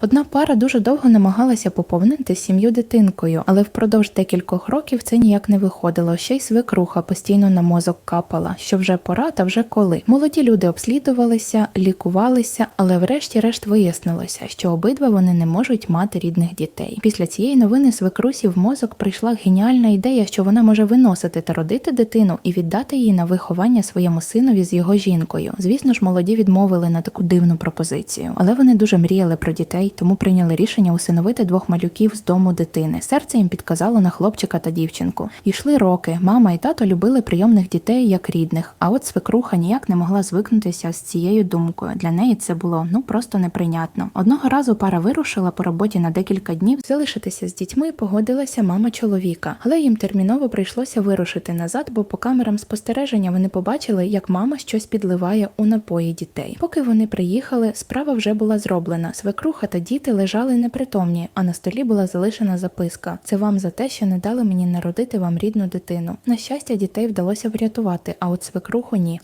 Одна пара дуже довго намагалася поповнити сім'ю дитинкою, але впродовж декількох років це ніяк не виходило. Ще й свекруха постійно на мозок капала, що вже пора та вже коли. Молоді люди обслідувалися, лікувалися, але врешті-решт вияснилося, що обидва вони не можуть мати рідних дітей. Після цієї новини свекрусі в мозок прийшла геніальна ідея, що вона може виносити та родити дитину і віддати її на виховання своєму синові з його жінкою. Звісно ж, молоді відмовили на таку дивну пропозицію, але вони дуже мріяли про дітей, тому прийняли рішення усиновити двох малюків з дому дитини. Серце їм підказало на хлопчика та дівчинку. Йшли роки. Мама і тато любили прийомних дітей як рідних. А от свекруха ніяк не могла звикнутися з цією думкою. Для неї це було ну просто неприйнятно. Одного разу пара вирушила по роботі на декілька днів. Залишитися з дітьми погодилася мама чоловіка, але їм терміново прийшлося вирушити назад, бо по камерам спостереження вони побачили, як мама щось підливає у напої дітей. Поки вони приїхали, справа вже була зроблена. Свекруха та діти лежали непритомні, а на столі була залишена записка: це вам за те, що не дали мені народити вам рідну дитину. На щастя, дітей вдалося врятувати, а от свекруху ні.